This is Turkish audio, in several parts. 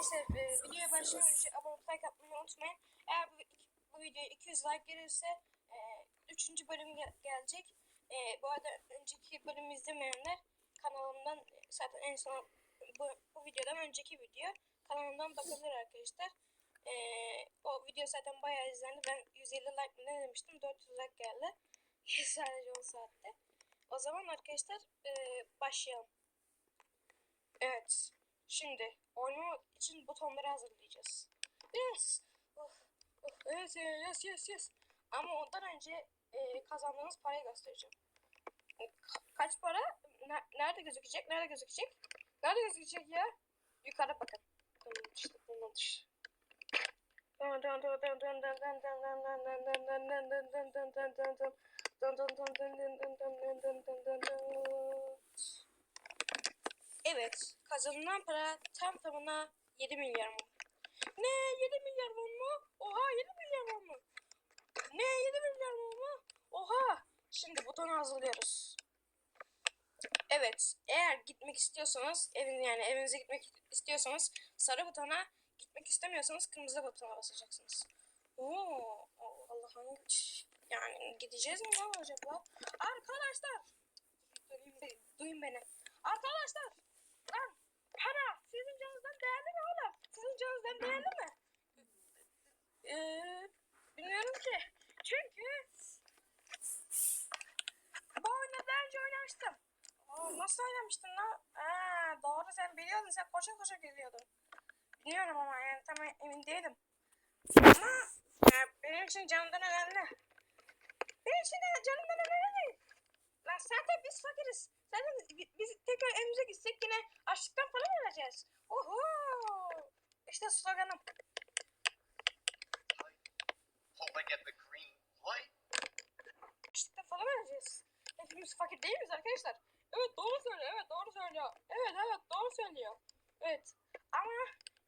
Arkadaşlar e, videoya başlamadan önce abone olup like atmayı unutmayın. Eğer bu, bu videoya 200 like gelirse e, 3. bölüm gel- gelecek. E, bu arada önceki bölümü izlemeyenler kanalımdan zaten en son bu, bu videodan önceki video kanalımdan bakabilir arkadaşlar. E, o video zaten bayağı izlendi. Ben 150 like ne demiştim? 400 like geldi. Sadece 10 saatte. O zaman arkadaşlar e, başlayalım. Evet. Şimdi oynamak için butonları hazırlayacağız. Yes. Oh, oh, yes, yes, yes, yes. Ama ondan önce e, kazandığınız parayı göstereceğim. Ka- kaç para? Ne- nerede gözükecek? Nerede gözükecek? Nerede gözükecek ya? Yukarı bakın. Bunun işte bunun işte. Evet, kazanılan para tam tamına 7 milyar mı? Ne 7 milyar won mu? Oha 7 milyar won mu? Ne 7 milyar won mu? Oha! Şimdi butonu hazırlıyoruz. Evet, eğer gitmek istiyorsanız, evin yani evinize gitmek istiyorsanız sarı butona, gitmek istemiyorsanız kırmızı butona basacaksınız. Oo, o- Allah'ım yani gideceğiz mi lan acaba? Arkadaşlar, duyun, duyun beni. Arkadaşlar, lan para sizin canınızdan değerli mi oğlum? Değerli mi? Ee, bilmiyorum ki. Çünkü bu oyunu daha önce oynamıştım. Aa, nasıl oynamıştın lan? Aa, doğru sen biliyordun sen koşa koşa geliyordun. Biliyorum ama yani tam emin değilim. Ama ya, benim için canımdan önemli. Benim için de canımdan önemli değil. Lan zaten biz fakiriz. Zaten bi- biz tekrar evimize gitsek yine açlıktan falan öleceğiz. Oho! İşte sloganım. Hope I get the green light. Açlıktan falan öleceğiz. Hepimiz fakir değil miyiz arkadaşlar? Evet doğru söylüyor. Evet doğru söylüyor. Evet evet doğru söylüyor. Evet. Ama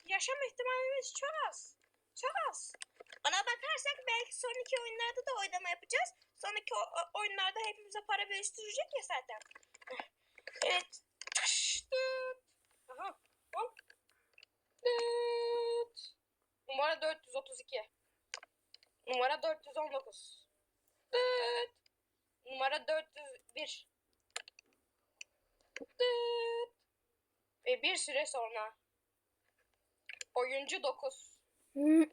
yaşam ihtimalimiz çok az. Çok az. Ona bakarsak belki sonraki oyunlarda da oynama yapacağız. Sonraki oyunlarda hepimize para bölüştürecek ya zaten. 432. Numara 419. Dıt. Numara 401. Dıt. Ve bir süre sonra oyuncu 9. Hmm.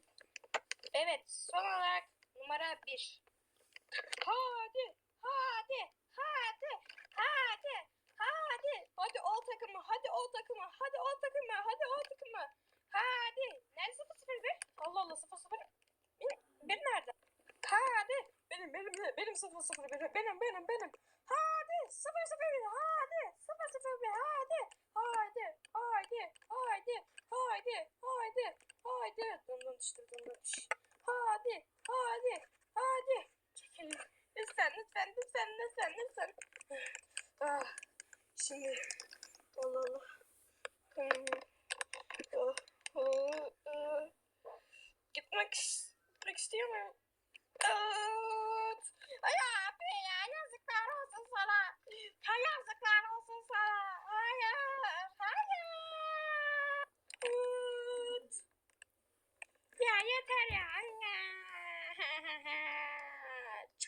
Evet, son olarak numara 1. Hadi, hadi, hadi, hadi, hadi. Hadi ol takımı, hadi ol takımı, hadi ol takımı, hadi ol takımı. Hadi. Nerede 0 0 hadi. Benim 0 0 1 benim benim benim. Hadi 0 0 1 hadi 0 0 1 hadi. Haydi haydi haydi haydi haydi haydi. Dum dum işte dum dum. Hadi hadi hadi. Çekil. Lütfen lütfen lütfen lütfen lütfen. Ah, şimdi Allah Allah hmm. alalım. Gitmek, gitmek istemiyorum.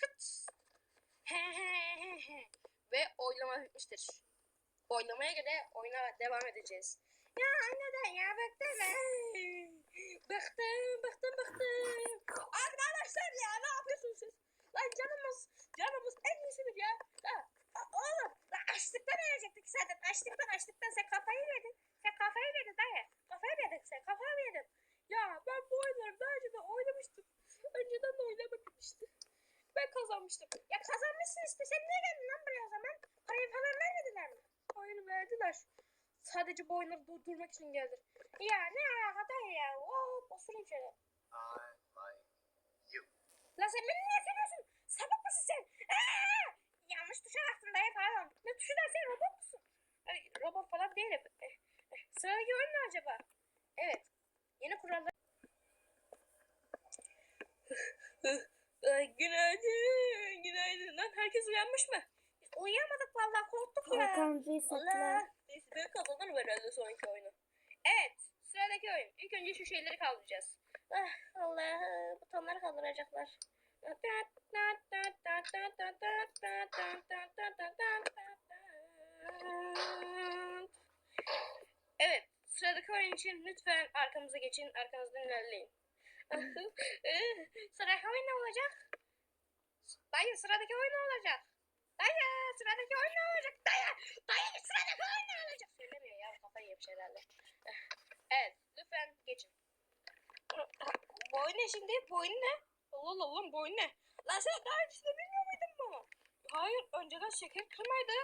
Çıt. Ve oylama bitmiştir. Oylamaya göre oyuna devam edeceğiz. Ya neden ya bıktım. Bıktım, bıktım, bıktım. Arkadaşlar ya ne yapıyorsunuz siz? Lan canımız, canımız en iyisiniz ya. ya a- oğlum, lan açlıktan ölecektik zaten. Açlıktan, açlıktan sen kafayı yedin. Sen kafayı yedin dayı. Kafayı yedin sen, kafayı yedin. Ya ben bu oyunları daha önce de oynamıştım. Önceden de oynamadım işte. Ben kazanmıştım. Ya kazanmışsın işte. Sen niye geldin lan buraya o zaman? Parayı falan vermediler mi? Oyunu verdiler. Sadece bu oyunları durdurmak için geldim. Ya ne dayı ya? Oo, osurayım şöyle. Lan sen beni niye seviyorsun? Sapık mısın sen? Aa! Yanlış tuşa bastın dayı pardon. Ne tuşu da sen robot musun? Ay, robot falan değilim. Eh, eh, Sıradaki oyun ne acaba? Evet. Yeni kurallar. Ay, günaydın. Uyanmış mı? Uyuyamadık vallahi korktuk ya. Hakan. Allah. Neyse ben kazanırım herhalde sonraki oyunu. Evet. Sıra sıradaki oyun. İlk önce şu şeyleri kaldıracağız. Ah Allah butonları kaldıracaklar. Evet, sıradaki oyun için lütfen arkamıza geçin, arkamızdan ilerleyin. sıradaki oyun ne olacak? Dayı sıradaki oyun ne olacak? Dayı sıradaki oyun ne olacak? Dayı, dayı sıradaki oyun ne olacak? Söylemiyor ya kafayı yemiş herhalde. Evet lütfen geçin. Bu oyun ne şimdi? Bu oyun ne? Allah Allah bu oyun ne? Lan sen daha öncesinde bilmiyor muydun bunu? Hayır önceden şeker kırmaydı.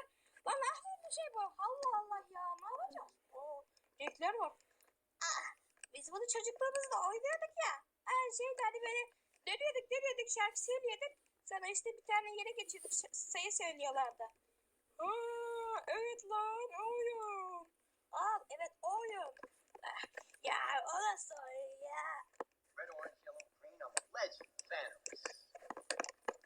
Lan nasıl bir şey bu? Allah Allah ya ne yapacağız? Oo, renkler var. Ah, biz bunu çocukluğumuzda oynuyorduk ya. Her şeyde hani böyle dönüyorduk dönüyorduk şarkı söylüyorduk. Sonra işte bir tane yere geçiyorduk ş- sayı söylüyorlardı. Aa, evet lan oyun. Aa, evet oyun. Ah, Ya o nasıl oyun ya? Red, orange, yellow, green. I'm legend. Thanos.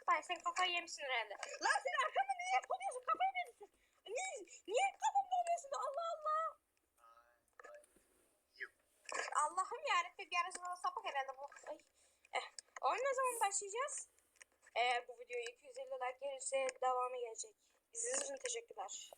Bay sen kafayı yemişsin herhalde. Lan sen arkamda niye yapıyorsun? Kafayı yemişsin. Niye, niye kafamda oluyorsun? Allah Allah. Allah'ım yarabbim yarısına sapık herhalde bu. Ay. Eh. Oyun ne zaman başlayacağız? Eğer bu videoya 250 like gelirse devamı gelecek. İzlediğiniz için teşekkürler.